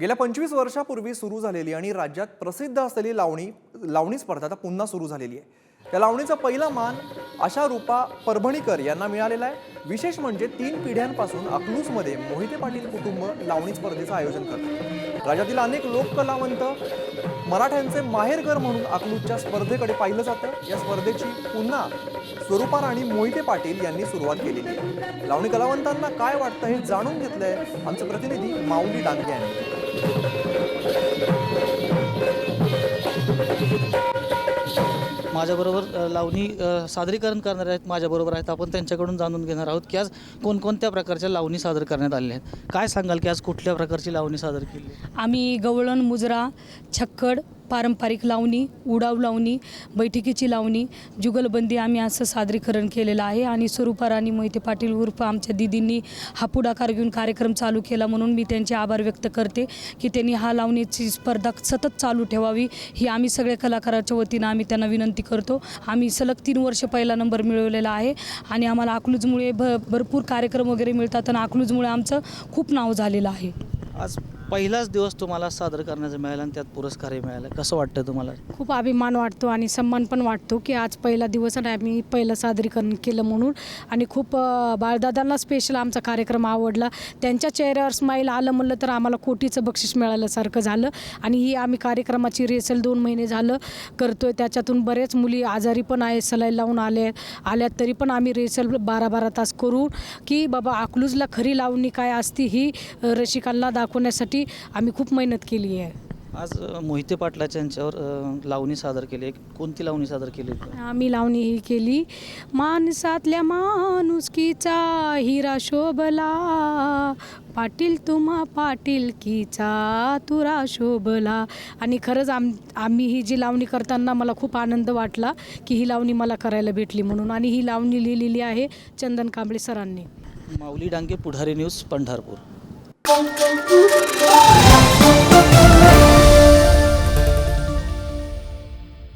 गेल्या पंचवीस वर्षापूर्वी सुरू झालेली आणि राज्यात प्रसिद्ध असलेली लावणी लावणी स्पर्धा आता पुन्हा सुरू झालेली आहे. त्या लावणीचा पहिला मान अशा रूपा परभणीकर यांना मिळालेला आहे. विशेष म्हणजे तीन पिढ्यांपासून अकलूजमध्ये मोहिते पाटील कुटुंब लावणी स्पर्धेचं आयोजन करतात. राज्यातील अनेक लोककलावंत मराठ्यांचे माहेरघर म्हणून अकलूजच्या स्पर्धेकडे पाहिलं जातं. या स्पर्धेची पुन्हा स्वरूपा राणी मोहिते पाटील यांनी सुरुवात केलेली आहे. लावणी कलावंतांना काय वाटतं हे जाणून घेतलंय आमचे प्रतिनिधी माऊली डांगे यांनी. माझ्याबरोबर लावणी सादरीकरण करणारे आहेत माझ्याबरोबर आहेत. आपण त्यांच्याकडून जाणून घेणार आहोत की आज कोणकोणत्या प्रकारच्या लावणी सादर करण्यात आलेल्या आहेत. काय सांगाल की आज कुठल्या प्रकारची लावणी सादर केली? आम्ही गवळण मुजरा छक्कड पारंपरिक लावणी उडाव लावणी बैठकीची लावणी जुगलबंदी आम्ही असं सादरीकरण केलेलं आहे. आणि स्वरूपा राणी मोहिते पाटील उर्फ आमच्या दिदींनी हा पुढाकार घेऊन कार्यक्रम चालू केला म्हणून मी त्यांचे आभार व्यक्त करते की त्यांनी हा लावणीची स्पर्धा सतत चालू ठेवावी ही आम्ही सगळ्या कलाकाराच्या वतीनं आम्ही त्यांना विनंती करतो. आम्ही सलग तीन वर्ष पहिला नंबर मिळवलेला आहे आणि आम्हाला अकलूजमुळे भ भरपूर कार्यक्रम वगैरे मिळतात आणि अकलूजमुळे आमचं खूप नाव झालेलं आहे. आज पहिलाच दिवस तुम्हाला सादर करण्याचा मिळाला आणि त्यात पुरस्कारही मिळाला. कसं वाटतं तुम्हाला? खूप अभिमान वाटतो आणि सन्मान पण वाटतो की आज पहिला दिवस आणि आम्ही पहिलं सादरीकरण केलं म्हणून. आणि खूप बाळदादांना स्पेशल आमचा कार्यक्रम आवडला. त्यांच्या चेहऱ्यावर स्माईल आलं म्हणलं तर आम्हाला कोटीचं बक्षीस मिळाल्यासारखं झालं. आणि ही आम्ही कार्यक्रमाची रेसल दोन महिने झालं करतोय. त्याच्यातून बरेच मुली आजारी पण आहे सलाई लावून आले आल्यात तरी पण आम्ही रेसल बारा बारा तास करून की बाबा अकलूजला खरी लावणी काय असती ही अ, रसिकांना दाखवण्यासाठी आम्ही खूप मेहनत केली आहे. आज मोहिते पाटलाच्या यांच्यावर अ, लावणी सादर केली आहे. कोणती लावणी सादर केली होती? आम्ही लावणी ही केली. माणसातल्या माणुसकीचा हिरा शोभला. पाटील तुम्हा पाटीलकीचा तुरा शोभला. आणि खरंच आम आम्ही ही जी लावणी करताना मला खूप आनंद वाटला की ही लावणी मला करायला भेटली म्हणून. आणि ही लावणी लिहिलेली आहे चंदन कांबळे सरांनी. माऊली डांगे पुढारी न्यूज पंढरपूर.